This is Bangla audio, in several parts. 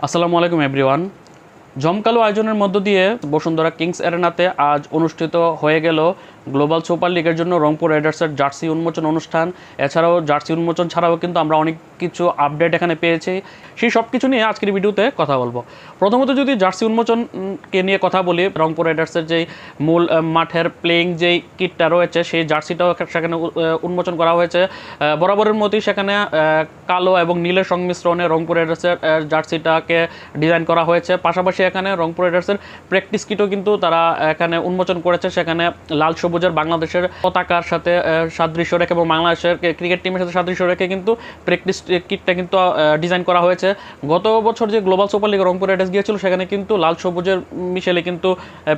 আসসালামু আলাইকুম এভরিওয়ান জমকালো আয়োজনের মধ্য দিয়ে বসুন্ধরা কিংস এরেনাতে আজ অনুষ্ঠিত হয়ে গেল গ্লোবাল সুপার লিগের জন্য রংপুর রাইডার্সের জার্সি উন্মোচন অনুষ্ঠান। এছাড়াও জার্সি উন্মোচন ছাড়াও কিন্তু আমরা অনেক কিছু আপডেট এখানে পেয়েছি। সেই সব কিছু নিয়ে আজকের ভিডিওতে কথা বলব। প্রথমত যদি জার্সি উন্মোচনকে নিয়ে কথা বলি, রংপুর রাইডার্সের যেই মূল মাঠের প্লেয়িং যেই কিটটা রয়েছে, সেই জার্সিটাও সেখানে উন্মোচন করা হয়েছে। বরাবরের মতোই সেখানে কালো এবং নীলের সংমিশ্রণে রংপুর রাইডার্সের জার্সিটাকে ডিজাইন করা হয়েছে। পাশাপাশি এখানে রংপুর রাইডার্সের প্র্যাকটিস কিটও কিন্তু তারা এখানে উন্মোচন করেছে। সেখানে লাল সবুজের বাংলাদেশের পতাকার সাথে সাদৃশ্য রেখে এবং বাংলাদেশের ক্রিকেট টিমের সাথে সাদৃশ্য রেখে কিন্তু প্র্যাকটিস কিটটা কিন্তু ডিজাইন করা হয়েছে। গত বছর যে global super league Rangpur riders গিয়েছিল, সেখানে কিন্তু লাল সবুজের মিশেলে কিন্তু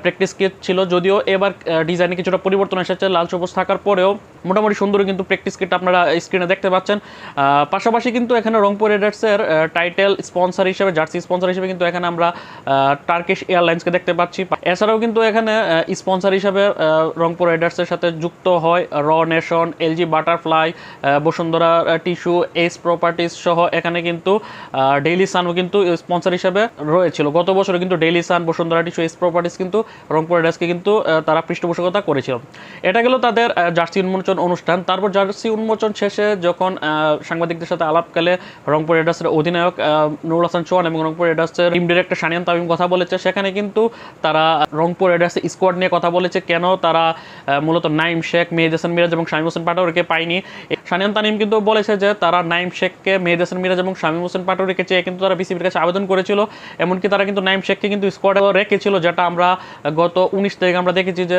প্র্যাকটিস কিট ছিল। যদিও এবার ডিজাইনে কিছুটা পরিবর্তন এসেছে, লাল সবুজ থাকার পরেও মোটামুটি সুন্দর কিন্তু প্র্যাকটিস কিট আপনারা স্ক্রিনে দেখতে পাচ্ছেন। পাশাপাশি কিন্তু এখানে রংপুর রাইডার্সের টাইটেল স্পন্সর হিসেবে জার্সি স্পন্সর হিসেবে কিন্তু এখানে আমরা টার্কিশ এয়ারলাইন্সকে দেখতে পাচ্ছি। এছাড়াও কিন্তু এখানে স্পন্সর হিসেবে রংপুর রাইডার্সের সাথে যুক্ত হয় র nation LG butterfly Bashundhara tissue S properties সহ। এখানে কিন্তু ডেইলি সানও কিন্তু স্পন্সর হিসেবে রয়েছিল। গত বছরে কিন্তু daily sun Bashundhara tissue S properties কিন্তু রংপুর রাইডার্সকে কিন্তু তারা পৃষ্ঠপোষকতা করেছিল। এটা গেল তাদের জার্সি উন্মোচন অনুষ্ঠান। তারপর জার্সি উন্মোচন শেষে যখন সাংবাদিকদের সাথে আলাপকালে রংপুর রাইডার্সের অধিনায়ক নুরুল হাসান চৌহান এবং রংপুর রাইডার্সের টিম ডিরেক্টর সানিয়ান তামিম কথা বলেছে। সেখানে কিন্তু তারা রংপুর রাইডার্সের স্কোয়াড নিয়ে কথা বলেছে। কেন তারা মূলত নাইম শেখ, মেহেদ হাসান মিরাজ এবং শামীম হোসেন পাটোয়ারিকে পায়নি। সানিয়ান তানিম কিন্তু বলেছে যে তারা নাইম শেখকে, মেহেদ হাসান মিরাজ এবং শামীম হোসেন পাটোয়ারিকে চেয়ে কিন্তু তারা বিসিবির কাছে আবেদন করেছিল। এমনকি তারা কিন্তু নাইম শেখকে কিন্তু স্কোয়াডে রেখেছিল, যেটা আমরা গত উনিশ তারিখে আমরা দেখেছি যে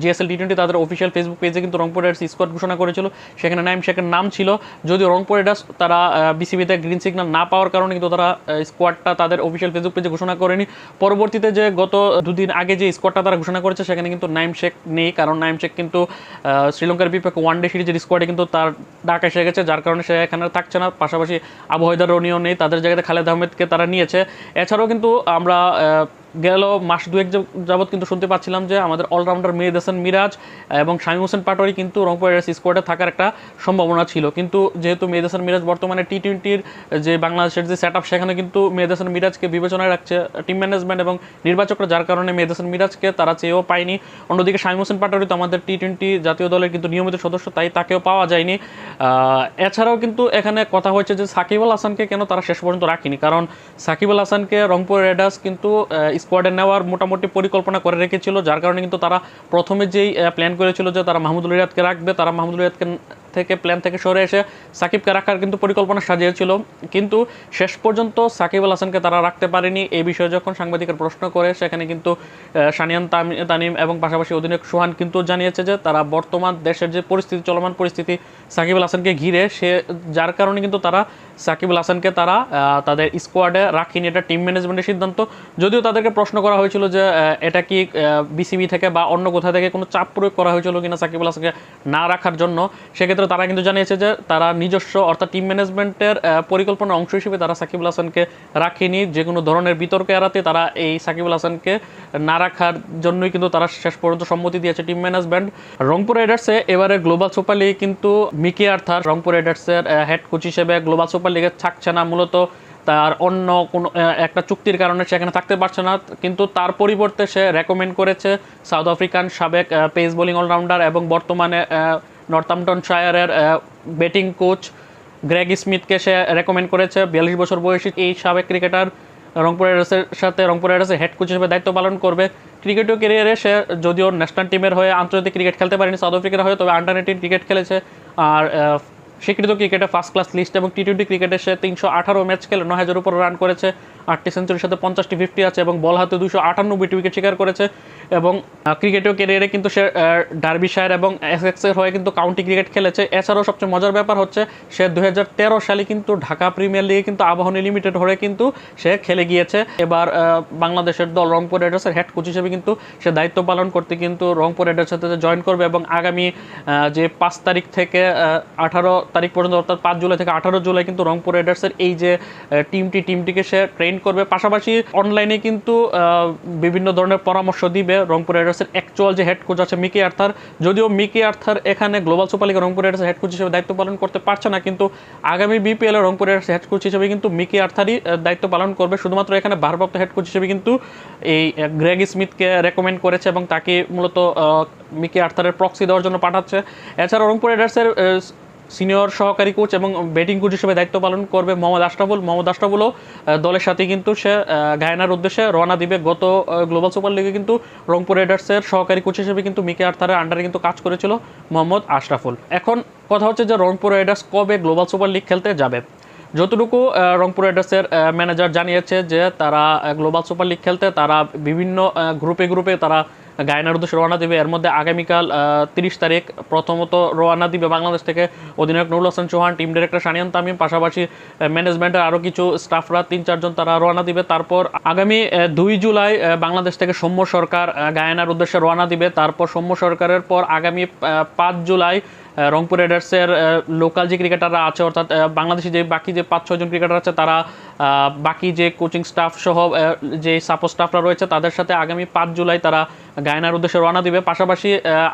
জিএসএল টি টোয়েন্টি তাদের অফিসিয়াল ফেসবুক পেজে কিন্তু রংপুর রাইডার্স স্কোয়াড ঘোষণা করেছিল। সেখানে নাইম শেখের নাম ছিল। যদিও রংপুর রাইডার্স তারা বিসিবিতে গ্রিন সিগন্যাল না পাওয়ার কারণে কিন্তু তারা স্কোয়াডটা তাদের অফিসিয়াল ফেসবুক পেজে ঘোষণা করেনি। পরবর্তীতে যে গত দুদিন আগে যে স্কোয়াডটা তারা ঘোষণা করেছে, সেখানে কিন্তু নাইম শেখ নেই। কারণ নাইম শেখ কিন্তু শ্রীলঙ্কার বিপক্ষে ওয়ান ডে সিরিজের স্কোয়াডে কিন্তু তার ডাক এসে গেছে, যার কারণে সে এখানে থাকছে না। পাশাপাশি আবহাওয়াদার রনিও নেই, তাদের জায়গাতে খালেদ আহমেদকে তারা নিয়েছে। এছাড়াও কিন্তু আমরা গেল মাস দুয়েক যাব- যাবৎ কিন্তু শুনতে পাচ্ছিলাম যে আমাদের অলরাউন্ডার মেহেদ হাসান মিরাজ এবং শামীম হোসেন পাটোয়ারি কিন্তু রংপুর রাইডার্স স্কোয়াডে থাকার একটা সম্ভাবনা ছিল। কিন্তু যেহেতু মেহেদ হাসান মিরাজ বর্তমানে টি টোয়েন্টির যে বাংলাদেশের যে সেট সেখানে কিন্তু মেহেদ হাসান মিরাজকে বিবেচনায় রাখছে টিম ম্যানেজমেন্ট এবং নির্বাচকরা, যার কারণে মেহেদ হাসান মিরাজকে তারা চেয়েও পায়নি। অন্যদিকে শামীম হোসেন পাটোয়ারি তো আমাদের টি টোয়েন্টি জাতীয় দলের কিন্তু নিয়মিত সদস্য, তাই তাকেও পাওয়া যায়নি। এছাড়াও কিন্তু এখানে কথা হয়েছে যে সাকিব আল হাসানকে কেন তারা শেষ পর্যন্ত রাখেনি? কারণ সাকিব আল হাসানকে রংপুর রাইডার্স কিন্তু স্কোয়াডে নেওয়ার মোটামুটি পরিকল্পনা করে রেখেছিল, যার কারণে কিন্তু তারা প্রথমে যেই প্ল্যান করেছিল যে তারা মাহমুদুল রিয়াদকে রাখবে, তারা মাহমুদুল রিয়াদকে থেকে প্ল্যান থেকে সরে এসে সাকিবকে রাখার কিন্তু পরিকল্পনা সাজিয়েছিল। কিন্তু শেষ পর্যন্ত সাকিব আল হাসানকে তারা রাখতে পারেনি। এই বিষয়ে যখন সাংবাদিকের প্রশ্ন করে, সেখানে কিন্তু সানিয়ান তানিম এবং পাশাপাশি অধিনায়ক সোহান কিন্তু জানিয়েছে যে তারা বর্তমান দেশের যে পরিস্থিতি, চলমান পরিস্থিতি সাকিব আল হাসানকে ঘিরে, সে, যার কারণে কিন্তু তারা সাকিব আল হাসানকে তারা তাদের স্কোয়াডে রাখিনি। এটা টিম ম্যানেজমেন্টের সিদ্ধান্ত। যদিও তাদেরকে প্রশ্ন করা হয়েছিল যে এটা কি বিসিবি থেকে বা অন্য কোথা থেকে কোনো চাপ প্রয়োগ করা হয়েছিল কিনা সাকিব আল হাসানকে না রাখার জন্য, সেক্ষেত্রে তারা কিন্তু জানিয়েছে যে তারা নিজস্ব, অর্থাৎ টিম ম্যানেজমেন্টের পরিকল্পনার অংশ হিসেবে তারা সাকিব আল হাসানকে রাখেনি। যে কোনো ধরনের বিতর্ক এড়াতে তারা এই সাকিব আল হাসানকে না রাখার জন্যই কিন্তু তারা শেষ পর্যন্ত সম্মতি দিয়েছে টিম ম্যানেজমেন্ট রংপুর রাইডার্সে এবারে গ্লোবাল সুপার লিগে কিন্তু মিকি আর্থার, রংপুর রাইডার্সের হেড কোচ হিসেবে গ্লোবাল সুপার লিগে থাকছে না। মূলত তার অন্য কোনো একটা চুক্তির কারণে সেখানে থাকতে পারছে না। কিন্তু তার পরিবর্তে সে রেকমেন্ড করেছে সাউথ আফ্রিকান সাবেক পেস বোলিং অলরাউন্ডার এবং বর্তমানে নর্থাম্পটন শায়ারের ব্যাটিং কোচ গ্রেগ স্মিথকে সে রেকমেন্ড করেছে। বিয়াল্লিশ বছর বয়সী এই সাবেক ক্রিকেটার রংপুর রাইডার্সের সাথে, রংপুর রাইডার্সের হেড কোচ হিসেবে দায়িত্ব পালন করবে। ক্রিকেটীয় ক্যারিয়ারে সে যদিও ন্যাশনাল টিমের হয়ে আন্তর্জাতিক ক্রিকেট খেলতে পারেনি সাউথ আফ্রিকার হয়ে, তবে আন্ডার নাইনটিন ক্রিকেট খেলেছে। আর স্বীকৃত ক্রিকেটে ফার্স্ট ক্লাস লিস্ট এবং টি টোয়েন্টি ক্রিকেটে সে তিনশো আঠারো ম্যাচ খেলে নয় হাজার উপর রান করেছে। আটটি সেঞ্চুরির সাথে পঞ্চাশটি ফিফটি আছে এবং বল হাতে দুশো আটানব্বইটি উইকেট শিকার করেছে এবং ক্রিকেটীয় ক্যারিয়ারে কিন্তু সে ডার্বিশায়ার এবং এসএক্সের হয়ে কিন্তু কাউন্টি ক্রিকেট খেলেছে। এছাড়াও সবচেয়ে মজার ব্যাপার হচ্ছে সে দু হাজার তেরো সালে কিন্তু ঢাকা প্রিমিয়ার লিগে কিন্তু আবাহনী লিমিটেড হয়ে কিন্তু সে খেলে গিয়েছে। এবার বাংলাদেশের দল রংপুর রাইডার্সের হেড কোচ হিসেবে কিন্তু সে দায়িত্ব পালন করতে কিন্তু রংপুর রাইডার্সের সাথে জয়েন করবে এবং আগামী যে পাঁচ তারিখ থেকে আঠারো তারিখ পর্যন্ত, অর্থাৎ পাঁচ জুলাই থেকে আঠারো জুলাই কিন্তু রংপুর রাইডার্সের এই যে টিমটি, টিমটিকে সে ট্রেন করবে। পাশাপাশি অনলাইনে কিন্তু বিভিন্ন ধরনের পরামর্শ দিবে রংপুর রাইডার্সের অ্যাকচুয়াল যে হেড কোচ আছে মিকি আর্থার। যদিও মিকি আর্থার এখানে গ্লোবাল সুপার লিগের রংপুর রাইডার্সের হেড কোচ হিসেবে দায়িত্ব পালন করতে পারছে না, কিন্তু আগামী BPL Rangpur Riders head coach হিসেবে কিন্তু মিকি আর্থারই দায়িত্ব পালন করবে। শুধুমাত্র এখানে ভারপ্রাপ্ত হেড কোচ হিসেবে কিন্তু এই গ্রেগ স্মিথকে রেকমেন্ড করেছে এবং তাকে মূলত মিকি আর্থারের প্রক্সি দেওয়ার জন্য পাঠাচ্ছে। এছাড়া রংপুর রাইডার্সের সিনিয়র সহকারী কোচ এবং ব্যাটিং কোচ হিসেবে দায়িত্ব পালন করবে মোহাম্মদ আশরাফুল। মোহাম্মদ আশরাফুলও দলের সাথে কিন্তু সে গায়নার উদ্দেশ্যে রওনা দিবে। গত গ্লোবাল সুপার লিগে কিন্তু রংপুর রাইডার্সের সহকারী কোচ হিসেবে কিন্তু মিকে আর্থারের আন্ডারে কিন্তু কাজ করেছিল মোহাম্মদ আশরাফুল। এখন কথা হচ্ছে যে রংপুর রাইডার্স কবে গ্লোবাল সুপার লিগ খেলতে যাবে? যতটুকু রংপুর রাইডার্সের ম্যানেজার জানিয়েছে যে তারা গ্লোবাল সুপার লিগ খেলতে তারা বিভিন্ন গ্রুপে গ্রুপে তারা গায়নার উদ্দেশ্যে রওনা দিবে। এর মধ্যে আগামীকাল তিরিশ তারিখ প্রথমত রওনা দিবে বাংলাদেশ থেকে অধিনায়ক নুরুল হাসান চৌহান, টিম ডিরেক্টর সানিয়ান তামিম, পাশাপাশি ম্যানেজমেন্টের আরও কিছু স্টাফরা তিন, চারজন তারা রওনা দিবে। তারপর আগামী দুই জুলাই বাংলাদেশ থেকে সৌম্য সরকার গায়নার উদ্দেশ্যে রওনা দিবে। তারপর সৌম্য সরকারের পর আগামী পাঁচ জুলাই রংপুর রাইডার্সের লোকাল যে ক্রিকেটাররা আছে, অর্থাৎ বাংলাদেশি যে বাকি যে পাঁচ ছজন ক্রিকেটার আছে, তারা বাকি যে কোচিং স্টাফ সহ যে সাপোর্ট স্টাফরা রয়েছে, তাদের সাথে আগামী পাঁচ জুলাই তারা গায়নার উদ্দেশ্যে রওনা দিবে। পাশাপাশি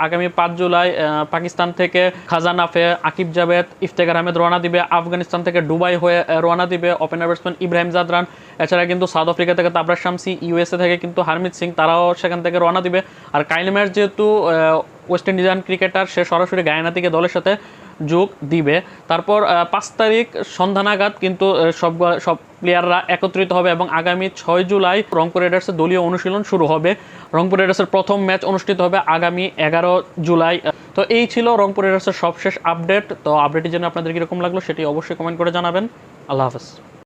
আগামী পাঁচ জুলাই পাকিস্তান থেকে খাজানাফে আকিব জাভেদ, ইফতেখার আহমেদ রওনা দিবে। আফগানিস্তান থেকে দুবাই হয়ে রওনা দিবে ওপেনার ব্যাটসম্যান ইব্রাহিম জাদরান। এছাড়া কিন্তু সাউথ আফ্রিকা থেকে তাবরার শামসি ইউএসএ থেকে কিন্তু হারমিত সিং, তারাও সেখান থেকে রওনা দিবে। আর কাইলিমের যেহেতু ওয়েস্ট ইন্ডিজান ক্রিকেটার, সে সরাসরি গায়না থেকে দলের সাথে যোগ দিবে। তারপর পাঁচ তারিখ সন্ধ্যা নাগাদ কিন্তু সব সব প্লেয়াররা একত্রিত হবে এবং আগামী ছয় জুলাই রংপুর রাইডার্সের দলীয় অনুশীলন শুরু হবে। রংপুর রাইডার্সের প্রথম ম্যাচ অনুষ্ঠিত হবে আগামী এগারো জুলাই। তো এই ছিল রংপুর রাইডার্সের সবশেষ আপডেট। তো আপডেটের জন্য আপনাদের কীরকম লাগল সেটি অবশ্যই কমেন্ট করে জানাবেন। আল্লাহ হাফেজ।